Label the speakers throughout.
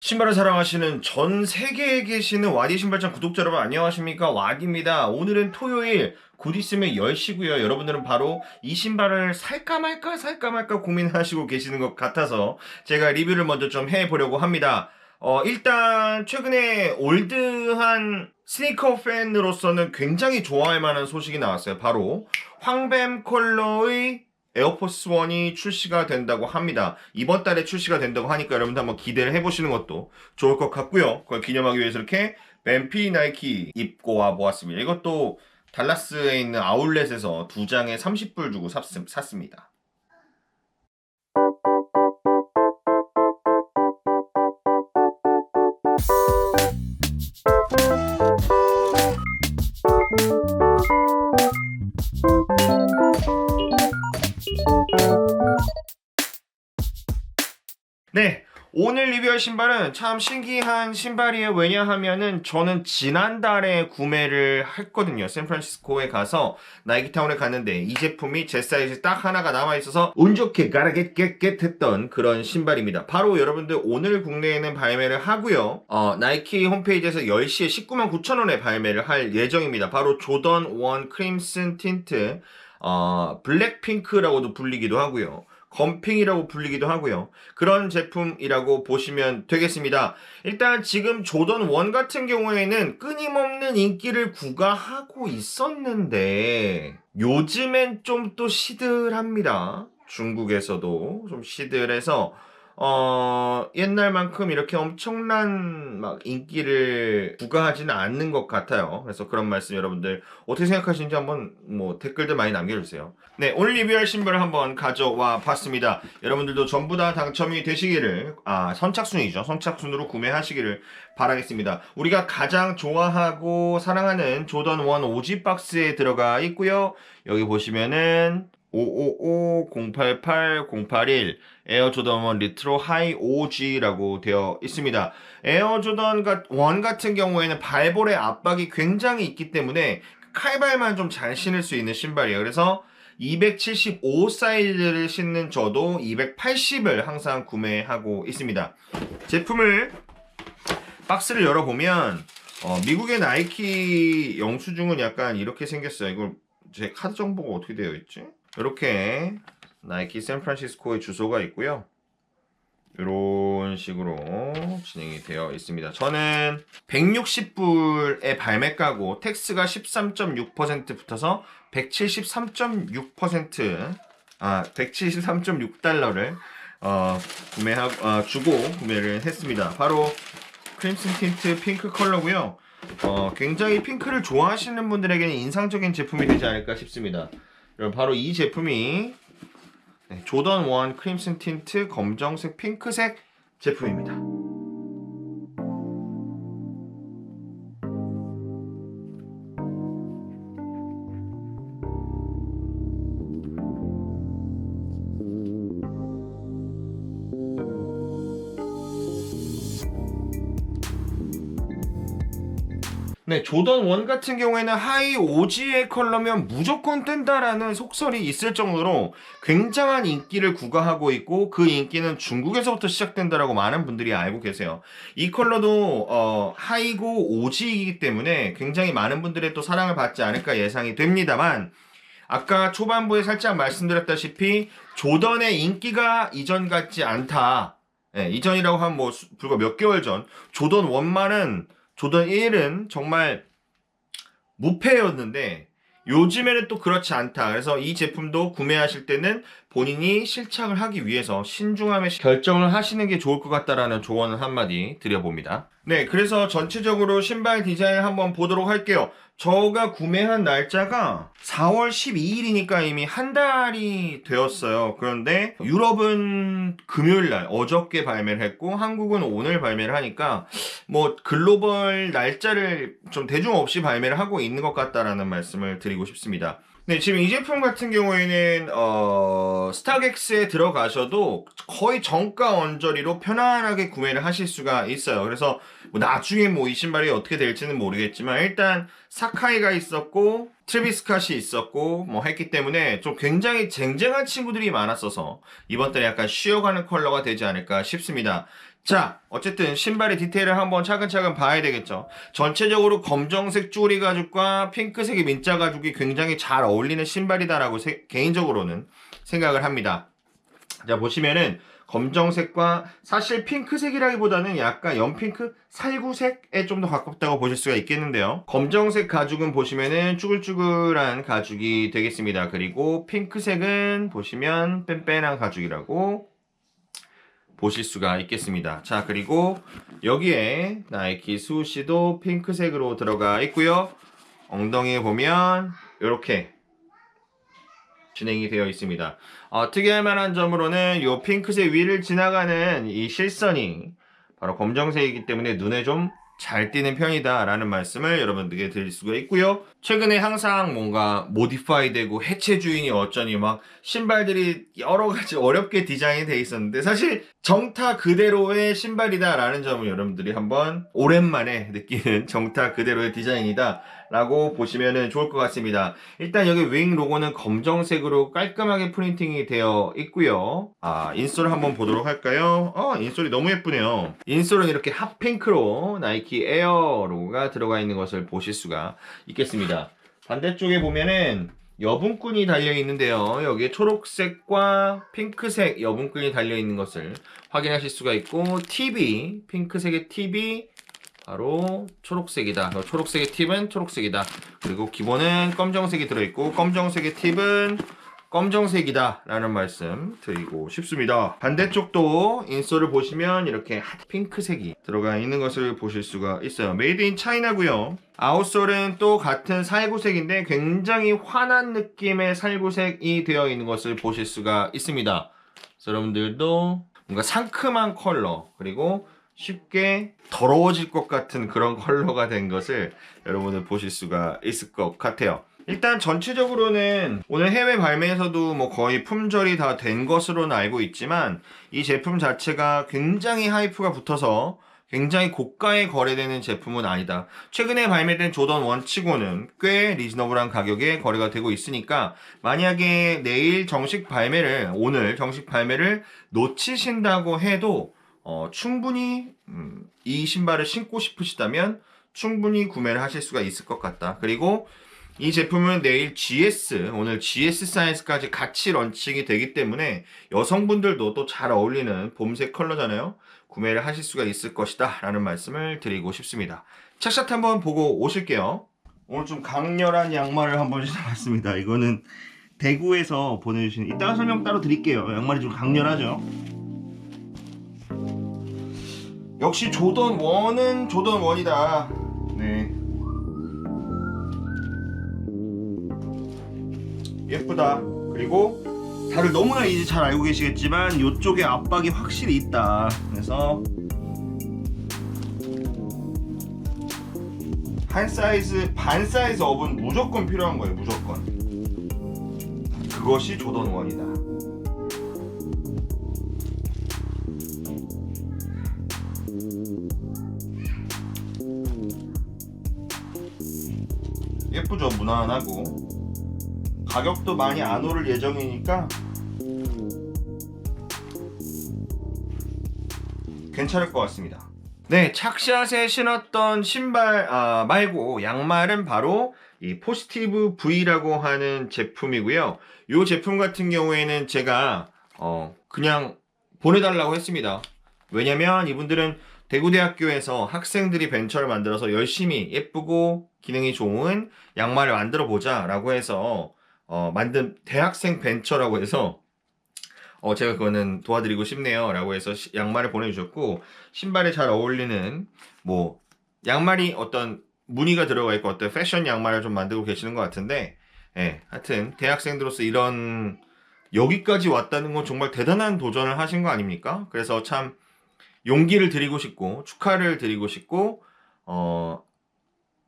Speaker 1: 신발을 사랑하시는 전 세계에 계시는 와디 신발장 구독자 여러분 안녕하십니까? 와디입니다. 오늘은 토요일 곧 있으면 10시고요. 여러분들은 바로 이 신발을 살까 말까 살까 말까 고민하시고 계시는 것 같아서 제가 리뷰를 먼저 좀 해보려고 합니다. 어 일단 최근에 올드한 스니커 팬으로서는 굉장히 좋아할 만한 소식이 나왔어요. 바로 황뱀 컬러의 에어포스 원이 출시가 된다고 합니다. 이번 달에 출시가 된다고 하니까 여러분들 한번 기대를 해보시는 것도 좋을 것 같고요. 그걸 기념하기 위해서 이렇게 뱀피 나이키 입고 와 보았습니다. 이것도 달라스에 있는 아울렛에서 두 장에 30불 주고 샀, 샀습니다. 네. 리뷰할 신발은 참 신기한 신발이에요. 왜냐하면은 저는 지난달에 구매를 했거든요. 샌프란시스코에 가서 나이키타운에 갔는데 이 제품이 제 사이즈 딱 하나가 남아있어서 운 좋게 가라겟겟겟 했던 그런 신발입니다. 바로 여러분들 오늘 국내에는 발매를 하고요. 어, 나이키 홈페이지에서 10시에 19만 9천원에 발매를 할 예정입니다. 바로 조던 원 크림슨 틴트 어, 블랙핑크라고도 불리기도 하고요. 검핑이라고 불리기도 하고요. 그런 제품이라고 보시면 되겠습니다. 일단 지금 조던 1 같은 경우에는 끊임없는 인기를 구가하고 있었는데 요즘엔 좀 또 시들합니다. 중국에서도 좀 시들해서 어, 옛날만큼 이렇게 엄청난 막 인기를 부과하지는 않는 것 같아요. 그래서 그런 말씀 여러분들 어떻게 생각하시는지 한번 뭐 댓글들 많이 남겨주세요. 네, 오늘 리뷰할 신발을 한번 가져와 봤습니다. 여러분들도 전부 다 당첨이 되시기를, 아, 선착순이죠. 선착순으로 구매하시기를 바라겠습니다. 우리가 가장 좋아하고 사랑하는 조던 1 오지 박스에 들어가 있고요. 여기 보시면은 555, 088, 081 에어 조던 1 리트로 하이 OG라고 되어 있습니다. 에어 조던 1 같은 경우에는 발볼의 압박이 굉장히 있기 때문에 칼발만 좀 잘 신을 수 있는 신발이에요. 그래서 275 사이즈를 신는 저도 280을 항상 구매하고 있습니다. 제품을 박스를 열어보면 어, 미국의 나이키 영수증은 약간 이렇게 생겼어요. 이걸 제 카드 정보가 어떻게 되어 있지? 이렇게 나이키 샌프란시스코의 주소가 있고요. 이런 식으로 진행이 되어 있습니다. 저는 160불의 발매가고 텍스가 13.6% 붙어서 173.6%아 173.6달러를 어, 구매하 어, 주고 구매를 했습니다. 바로 크림슨 틴트 핑크 컬러고요. 어, 굉장히 핑크를 좋아하시는 분들에게는 인상적인 제품이 되지 않을까 싶습니다. 바로 이 제품이 네, 조던 1 크림슨 틴트 검정색 핑크색 제품입니다. 네, 조던 1 같은 경우에는 하이 오지의 컬러면 무조건 뜬다라는 속설이 있을 정도로 굉장한 인기를 구가하고 있고 그 인기는 중국에서부터 시작된다라고 많은 분들이 알고 계세요. 이 컬러도 어, 하이고 오지이기 때문에 굉장히 많은 분들의 또 사랑을 받지 않을까 예상이 됩니다만 아까 초반부에 살짝 말씀드렸다시피 조던의 인기가 이전 같지 않다. 네, 이전이라고 하면 뭐 불과 몇 개월 전 조던 원만은 조던 1은 정말 무패였는데 요즘에는 또 그렇지 않다. 그래서 이 제품도 구매하실 때는 본인이 실착을 하기 위해서 신중함에 결정을 하시는 게 좋을 것 같다라는 조언을 한마디 드려봅니다. 네, 그래서 전체적으로 신발 디자인 한번 보도록 할게요. 저가 구매한 날짜가 4월 12일이니까 이미 한 달이 되었어요. 그런데 유럽은 금요일 날 어저께 발매를 했고 한국은 오늘 발매를 하니까 뭐 글로벌 날짜를 좀 대중 없이 발매를 하고 있는 것 같다라는 말씀을 드리고 싶습니다. 네, 지금 이 제품 같은 경우에는 어, 스타렉스에 들어가셔도 거의 정가 언저리로 편안하게 구매를 하실 수가 있어요. 그래서 뭐 나중에 뭐 이 신발이 어떻게 될지는 모르겠지만 일단 사카이가 있었고 트리비스캇이 있었고 뭐 했기 때문에 좀 굉장히 쟁쟁한 친구들이 많았어서 이번 달에 약간 쉬어가는 컬러가 되지 않을까 싶습니다. 자, 어쨌든 신발의 디테일을 한번 차근차근 봐야 되겠죠. 전체적으로 검정색 쭈리 가죽과 핑크색의 민자 가죽이 굉장히 잘 어울리는 신발이다라고 세- 개인적으로는 생각을 합니다. 자, 보시면은 검정색과 사실 핑크색이라기보다는 약간 연핑크 살구색에 좀 더 가깝다고 보실 수가 있겠는데요. 검정색 가죽은 보시면은 쭈글쭈글한 가죽이 되겠습니다. 그리고 핑크색은 보시면 뺀뺀한 가죽이라고 보실 수가 있겠습니다. 자, 그리고 여기에 나이키 수시도 핑크색으로 들어가 있고요. 엉덩이에 보면 이렇게 진행이 되어 있습니다. 어, 특이할 만한 점으로는 이 핑크색 위를 지나가는 이 실선이 바로 검정색이기 때문에 눈에 좀 잘 띄는 편이다라는 말씀을 여러분들께 드릴 수가 있고요. 최근에 항상 뭔가 모디파이 되고 해체 주인이 어쩌니 막 신발들이 여러 가지 어렵게 디자인이 돼 있었는데 사실 정타 그대로의 신발이다라는 점을 여러분들이 한번 오랜만에 느끼는 정타 그대로의 디자인이다 라고 보시면 좋을 것 같습니다. 일단 여기 윙 로고는 검정색으로 깔끔하게 프린팅이 되어 있고요. 아, 인솔 한번 보도록 할까요? 어, 인솔이 너무 예쁘네요. 인솔은 이렇게 핫핑크로 나이키 에어 로고가 들어가 있는 것을 보실 수가 있겠습니다. 반대쪽에 보면은 여분끈이 달려 있는데요. 여기에 초록색과 핑크색 여분끈이 달려 있는 것을 확인하실 수가 있고 팁이 핑크색의 팁이 바로 초록색이다. 어, 초록색의 팁은 초록색이다. 그리고 기본은 검정색이 들어있고 검정색의 팁은 검정색이다 라는 말씀 드리고 싶습니다 반대쪽도 인솔을 보시면 이렇게 핫 핑크색이 들어가 있는 것을 보실 수가 있어요 메이드 인 차이나고요 아웃솔은 또 같은 살구색인데 굉장히 환한 느낌의 살구색이 되어 있는 것을 보실 수가 있습니다 여러분들도 뭔가 상큼한 컬러 그리고 쉽게 더러워질 것 같은 그런 컬러가 된 것을 여러분들 보실 수가 있을 것 같아요. 일단 전체적으로는 오늘 해외 발매에서도 뭐 거의 품절이 다 된 것으로는 알고 있지만 이 제품 자체가 굉장히 하이프가 붙어서 굉장히 고가에 거래되는 제품은 아니다. 최근에 발매된 조던 1 치고는 꽤 리즈너블한 가격에 거래가 되고 있으니까 만약에 내일 정식 발매를 오늘 정식 발매를 놓치신다고 해도 어, 충분히 음, 이 신발을 신고 싶으시다면 충분히 구매를 하실 수가 있을 것 같다. 그리고 이 제품은 내일 GS, 오늘 GS 사이즈까지 같이 런칭이 되기 때문에 여성분들도 또 잘 어울리는 봄색 컬러잖아요. 구매를 하실 수가 있을 것이다. 라는 말씀을 드리고 싶습니다. 착샷 한번 보고 오실게요. 오늘 좀 강렬한 양말을 한번 신어봤습니다. 이거는 대구에서 보내주신, 이따가 설명 따로 드릴게요. 양말이 좀 강렬하죠. 역시 조던 1은 조던 1이다. 네. 예쁘다. 그리고 다들 너무나 이제 잘 알고 계시겠지만 이쪽에 압박이 확실히 있다. 그래서 한 사이즈 반 사이즈 업은 무조건 필요한 거예요. 무조건. 그것이 조던 1이다. 예쁘죠 무난하고. 가격도 많이 안 오를 예정이니까. 괜찮을 것 같습니다. 네 착샷에 신었던 신발 아, 말고 양말은 바로 이 포지티브 V라고 하는 제품이고요. 이 제품 같은 경우에는 제가 어, 그냥 보내달라고 했습니다. 왜냐면 이분들은 대구대학교에서 학생들이 벤처를 만들어서 열심히 예쁘고 기능이 좋은 양말을 만들어 보자 라고 해서 어, 만든 대학생 벤처라고 해서 어, 제가 그거는 도와드리고 싶네요 라고 해서 시- 양말을 보내주셨고 신발에 잘 어울리는 뭐 양말이 어떤 무늬가 들어가 있고 어떤 패션 양말을 좀 만들고 계시는 것 같은데 예, 하여튼 대학생들로서 이런 여기까지 왔다는 건 정말 대단한 도전을 하신 거 아닙니까? 그래서 참 용기를 드리고 싶고 축하를 드리고 싶고 어,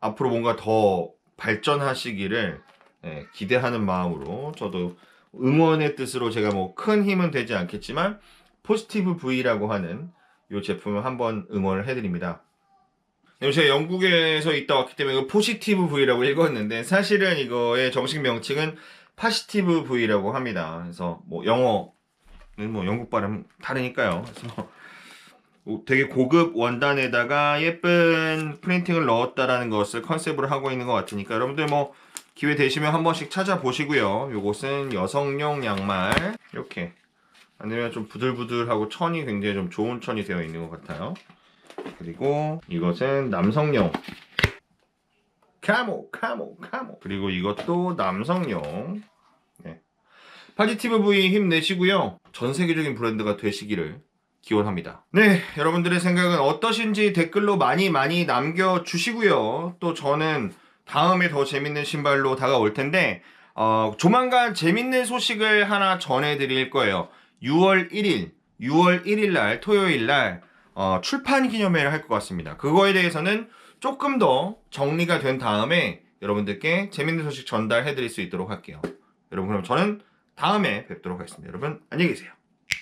Speaker 1: 앞으로 뭔가 더 발전하시기를 예, 기대하는 마음으로 저도 응원의 뜻으로 제가 뭐 큰 힘은 되지 않겠지만 포지티브 V라고 하는 이 제품을 한번 응원을 해드립니다. 네, 제가 영국에서 있다 왔기 때문에 이거 포지티브 V라고 읽었는데 사실은 이거의 정식 명칭은 파시티브 V라고 합니다. 그래서 뭐 영어는 뭐 영국 발음 다르니까요. 그래서 오, 되게 고급 원단에다가 예쁜 프린팅을 넣었다라는 것을 컨셉으로 하고 있는 것 같으니까 여러분들 뭐 기회 되시면 한 번씩 찾아보시고요. 요것은 여성용 양말 이렇게 아니면 좀 부들부들하고 천이 굉장히 좀 좋은 천이 되어 있는 것 같아요. 그리고 이것은 남성용 카모 카모 카모 그리고 이것도 남성용 네. 파지티브 V 힘내시고요. 전 세계적인 브랜드가 되시기를 기원합니다. 네, 여러분들의 생각은 어떠신지 댓글로 많이 많이 남겨주시고요. 또 저는 다음에 더 재밌는 신발로 다가올 텐데, 어, 조만간 재밌는 소식을 하나 전해드릴 거예요. 6월 1일, 6월 1일 날, 토요일 날, 어, 출판 기념회를 할 것 같습니다. 그거에 대해서는 조금 더 정리가 된 다음에 여러분들께 재밌는 소식 전달해드릴 수 있도록 할게요. 여러분, 그럼 저는 다음에 뵙도록 하겠습니다. 여러분, 안녕히 계세요.